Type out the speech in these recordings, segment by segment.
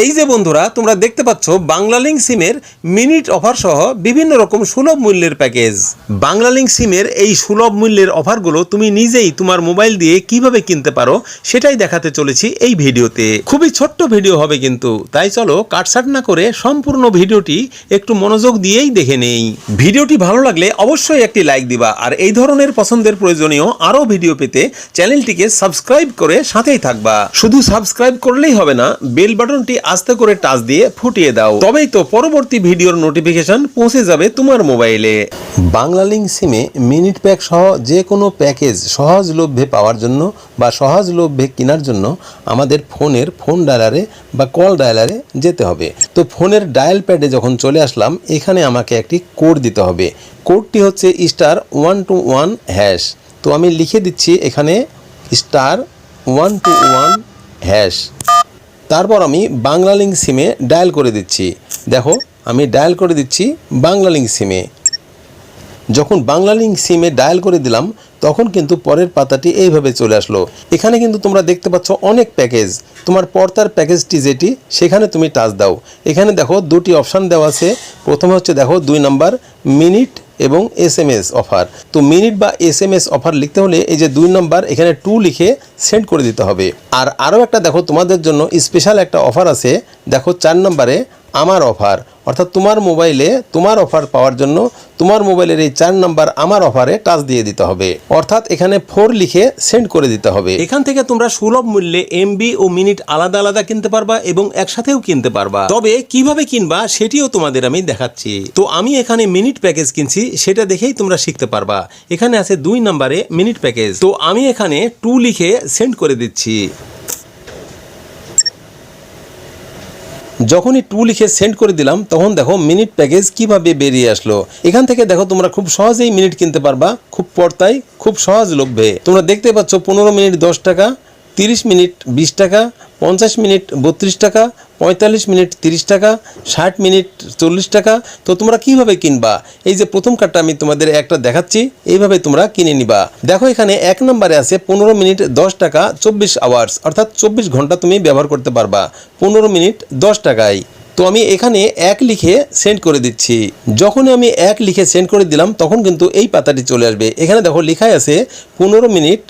এই যে বন্ধুরা, তোমরা দেখতে পাচ্ছ বাংলালিংক সিমের মিনিট অফার সহ বিভিন্ন রকম সুলভ মূল্যের প্যাকেজ। বাংলালিংক সিমের এই সুলভ মূল্যের অফারগুলো তুমি নিজেই তোমার মোবাইল দিয়ে কীভাবে কিনতে পারো, সেটাই দেখাতে চলেছি এই ভিডিওতে। খুবই ছোট্ট ভিডিও হবে কিন্তু, তাই চলো কাটসাট না করে সম্পূর্ণ ভিডিওটি একটু মনোযোগ দিয়েই দেখে নেই। ভিডিওটি ভালো লাগলে অবশ্যই একটি লাইক দিবা, আর এই ধরনের পছন্দের প্রয়োজনীয় আরও ভিডিও পেতে চ্যানেলটিকে সাবস্ক্রাইব করে সাথেই থাকবা। শুধু সাবস্ক্রাইব করলেই হবে না, বেল বাটনটি আস্তে করে টাচ দিয়ে ফুটিয়ে দাও। তবেই তো পরবর্তী ভিডিওর নোটিফিকেশন পৌঁছে যাবে তোমার মোবাইলে। বাংলালিংক সিমে মিনিট প্যাক সহ যে কোনো প্যাকেজ সহজলভ্যে পাওয়ার জন্য বা সহজলভ্যে কেনার জন্য আমাদের ফোনের ফোন ডায়ালারে বা কল ডায়ালারে যেতে হবে। তো ফোনের ডায়াল প্যাডে যখন চলে আসলাম, এখানে আমাকে একটি কোড দিতে হবে। কোডটি হচ্ছে star one two one hash. তো আমি লিখে দিচ্ছি এখানে star one two one hash. তারপর আমি বাংলা লিঙ্ক সিমে ডায়াল করে দিচ্ছি। দেখো, আমি ডায়াল করে দিচ্ছি বাংলা লিঙ্ক সিমে যখন বাংলা লিঙ্ক সিমে ডায়াল করে দিলাম, তখন কিন্তু পরের পাতাটি এইভাবে চলে আসলো। এখানে কিন্তু তোমরা দেখতে পাচ্ছ অনেক প্যাকেজ তোমার পর্দার প্যাকেজটি যেটি, সেখানে তুমি টাচ দাও। এখানে দেখো দুটি অপশান দেওয়া আছে। প্রথমে হচ্ছে দেখো দুই নাম্বার মিনিট এবং এস এম এস অফার তো মিনিট বা এস এম এস অফার লিখতে হলে এই যে দুই নম্বর এখানে টু লিখে সেন্ড করে দিতে হবে। আর আরও একটা দেখো তোমাদের জন্য স্পেশাল একটা অফার আছে। দেখো চার নম্বরে আমার অফার অর্থাৎ তোমার মোবাইলে তোমার অফার পাওয়ার জন্য তোমার মোবাইলের এই চার নাম্বার আমার অফারে টাচ দিয়ে দিতে হবে। অর্থাৎ এখানে ফোর লিখে সেন্ড করে দিতে হবে। এখান থেকে তোমরা সুলভ মূল্যে এমবি ও মিনিট আলাদা আলাদা কিনতে পারবা এবং একসাথেও কিনতে পারবা। তবে কীভাবে কিনবা সেটিও তোমাদের আমি দেখাচ্ছি। তো আমি এখানে মিনিট প্যাকেজ কিনছি, সেটা দেখেই তোমরা শিখতে পারবা। এখানে আছে দুই নাম্বারে মিনিট প্যাকেজ তো আমি এখানে টু লিখে সেন্ড করে দিচ্ছি। যখনই টু লিখে সেন্ড করে দিলাম, তখন দেখো মিনিট প্যাকেজ কীভাবে বেরিয়ে আসলো। এখান থেকে দেখো তোমরা খুব সহজেই মিনিট কিনতে পারবা, খুব পর্তায়, খুব সহজ লভ্যে তোমরা দেখতে পাচ্ছ পনেরো মিনিট দশ টাকা, তিরিশ মিনিট বিশ টাকা, পঞ্চাশ মিনিট বত্রিশ টাকা পঁয়তাল্লিশ মিনিট তিরিশ টাকা, ষাট মিনিট চল্লিশ টাকা। তো তোমরা কীভাবে কিনবা? এই যে প্রথম কার্ডটা আমি তোমাদের একটা দেখাচ্ছি, এইভাবে তোমরা কিনে নিবা। দেখো এখানে এক নম্বরে আছে পনেরো মিনিট দশ টাকা, চব্বিশ আওয়ার্স অর্থাৎ চব্বিশ ঘণ্টা তুমি ব্যবহার করতে পারবা। পনেরো মিনিট দশ টাকায়। তো আমি এখানে এক লিখে সেন্ড করে দিচ্ছি। যখনই আমি এক লিখে সেন্ড করে দিলাম, তখন কিন্তু এই পাতাটি চলে আসবে। এখানে দেখো লেখাই আছে পনেরো মিনিট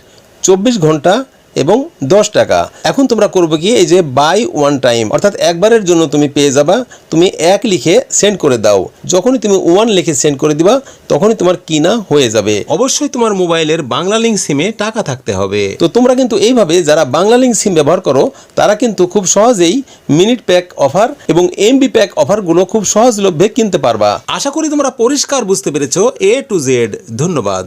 চব্বিশ ঘণ্টা এবং দশ টাকা। এখন তোমরা করবে কি এই যে বাই ওয়ান টাইম অর্থাৎ একবারের জন্য তুমি পেয়ে যাবা তুমি এক লিখে সেন্ড করে দাও। যখনই তুমি ওয়ান লিখে সেন্ড করে দিবা তখনই তোমার কিনা হয়ে যাবে। অবশ্যই তোমার মোবাইলের বাংলা লিঙ্ক সিমে টাকা থাকতে হবে। তো তোমরা কিন্তু এইভাবে যারা বাংলা লিঙ্ক সিম ব্যবহার করো তারা কিন্তু খুব সহজেই মিনিট প্যাক অফার এবং এমবি প্যাক অফারগুলো খুব সহজলভ্যে কিনতে পারবা। আশা করি তোমরা পরিষ্কার বুঝতে পেরেছ এ টু জেড ধন্যবাদ।